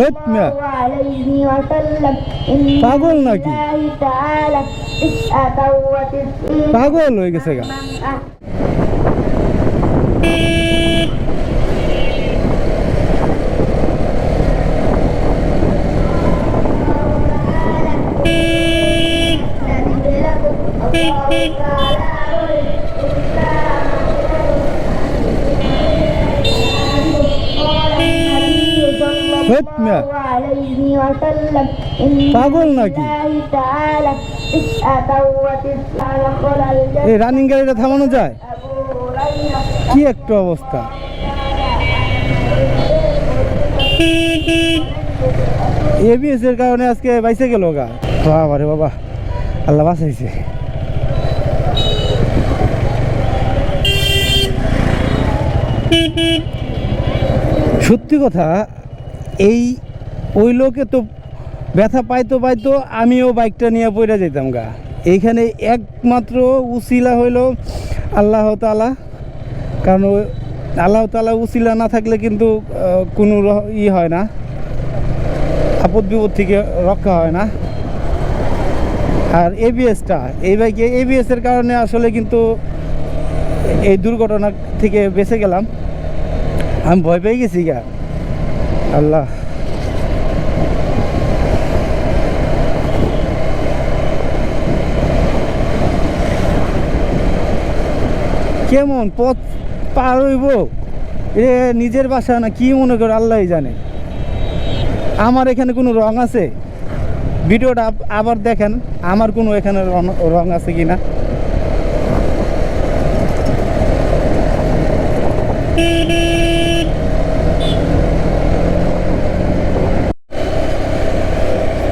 হেৎ মিয়া। الله عليه وسلم إن পাগল নাকি? لله تعالى تسعة وتسعين পাগল হয়ে গেছে গা من أحسن পাগল নাকি? এই রানিং গাড়িটা থামানো যায়? কি একটা অবস্থা? এবিএস এর কারণে আজকে বাইসে গেল গা। বাবা রে বাবা, আল্লাহ বাঁচাইছে। সত্যি কথা এই, ওই লোকে তো ব্যথা পাইতো পাইতো আমিও বাইকটা নিয়ে পড়ে যেতাম গা। এইখানে একমাত্র উসিলা হইল আল্লাহ তালা কারণ আল্লাহ তালা উসিলা না থাকলে কিন্তু কোনো ই হয় না। আপদ বিপদ থেকে রক্ষা হয় না। আর এবিএসটা এই বাইকে এবিএস এর কারণে আসলে কিন্তু এই দুর্ঘটনা থেকে বেঁচে গেলাম। আমি ভয় পেয়ে গেছি গা। আল্লাহ। কেমন পথ পার হইব? এ নিজের বাসা না কি মনে করে আল্লাহই জানে? আমার এখানে কোনো রং আছে? ভিডিওটা আব- আবার দেখেন, আমার কোনো এখানে রং আছে কি না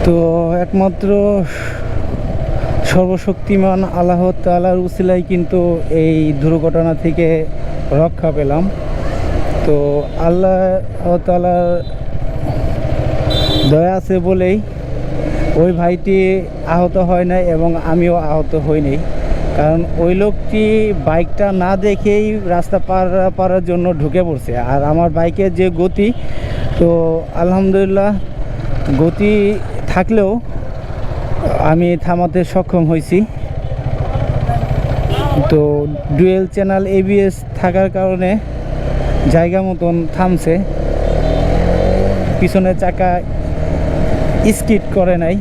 তো একমাত্র সর্বশক্তিমান আল্লাহ তালার উসিলাই কিন্তু এই দুর্ঘটনা থেকে রক্ষা পেলাম। তো আল্লাহ তালার দয়া আছে বলেই ওই ভাইটি আহত হয় নাই এবং আমিও আহত হইনি কারণ ওই লোকটি বাইকটা না দেখেই রাস্তা পার পারার জন্য ঢুকে পড়ছে। আর আমার বাইকের যে গতি, তো আলহামদুলিল্লাহ গতি থাকলেও আমি থামাতে সক্ষম হয়েছি। তো ডুয়েল চ্যানেল এবিএস থাকার কারণে জায়গা মতন থামছে। পিছনের চাকা স্কিট করে নাই।